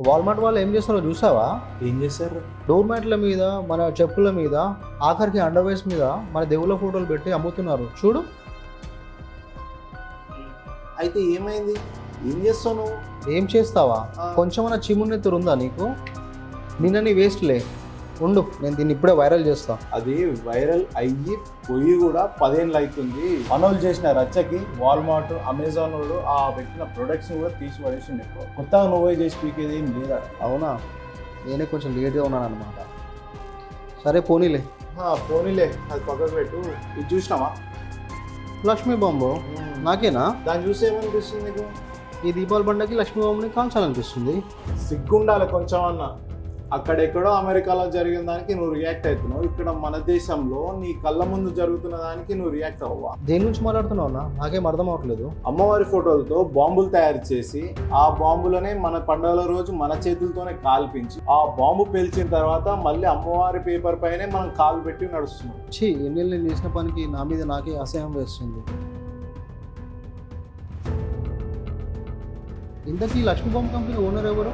Walmart వాళ్ళు ఏం చేస్తారో చూసావా? ఏం చేశారు? డోర్ మ్యాట్ల మీద మన చెప్పుల మీద ఆఖరికి అండర్వేర్స్ మీద మన దేవుళ్ళ ఫోటోలు పెట్టి అమ్ముతున్నారు. చూడు. అయితే ఏమైంది? ఏం చేస్తావు ఏం చేస్తావా. కొంచెమన్నా చిమున్నెత్తురు ఉందా నీకు? నిన్న నీ వేస్ట్లే ఉండు నేను దీన్ని ఇప్పుడే వైరల్ చేస్తా. అది వైరల్ అయ్యి పోయి కూడా పదేళ్ళు అవుతుంది మనోళ్ళు చేసిన రచ్చకి వాల్మార్ట్ అమెజాన్ వాడు ఆ పెట్టిన ప్రొడక్ట్స్ కూడా తీసి ఎక్కువ. కొత్తగా నువ్వే చేసి పీకేది ఏం లేదా? అవునా? నేనే కొంచెం లేట్గా ఉన్నాను అనమాట సరే పోనీలే. పోనీలే. అది పక్కకు పెట్టు. ఇది చూసినావా? లక్ష్మీ బాంబు? నాకేనా? దాన్ని చూసి ఏమనిపిస్తుంది నీకు? ఈ దీపావళి పండగకి లక్ష్మీ బాంబుని కాల్చాలనిపిస్తుంది సిగ్గుండాలి కొంచెం అన్న. అక్కడెక్కడో అమెరికాలో జరిగిన దానికి నువ్వు రియాక్ట్ అవుతున్నావు. ఇక్కడ మన దేశంలో నీ కళ్ళ ముందు జరుగుతున్న దానికి నువ్వు రియాక్ట్ అవ్వవా? దేని నుంచి మాట్లాడుతున్నావు నాకేం అర్థం అవట్లేదు. అమ్మవారి ఫోటోలతో బాంబులు తయారు చేసి ఆ బాంబులనే మన పండుగల రోజు మన చేతులతోనే కాల్పించి ఆ బాంబు పేల్చిన తర్వాత మళ్ళీ అమ్మవారి పేపర్ పైనే మనం కాలు పెట్టి నడుస్తున్నాం. ఛీ ఎన్నెళ్ళు నేను చేసిన పనికి నా మీద నాకే అసహ్యం వేస్తుంది. ఇంతకీ లక్ష్మీ బాంబు కంపెనీ ఓనర్ ఎవరు?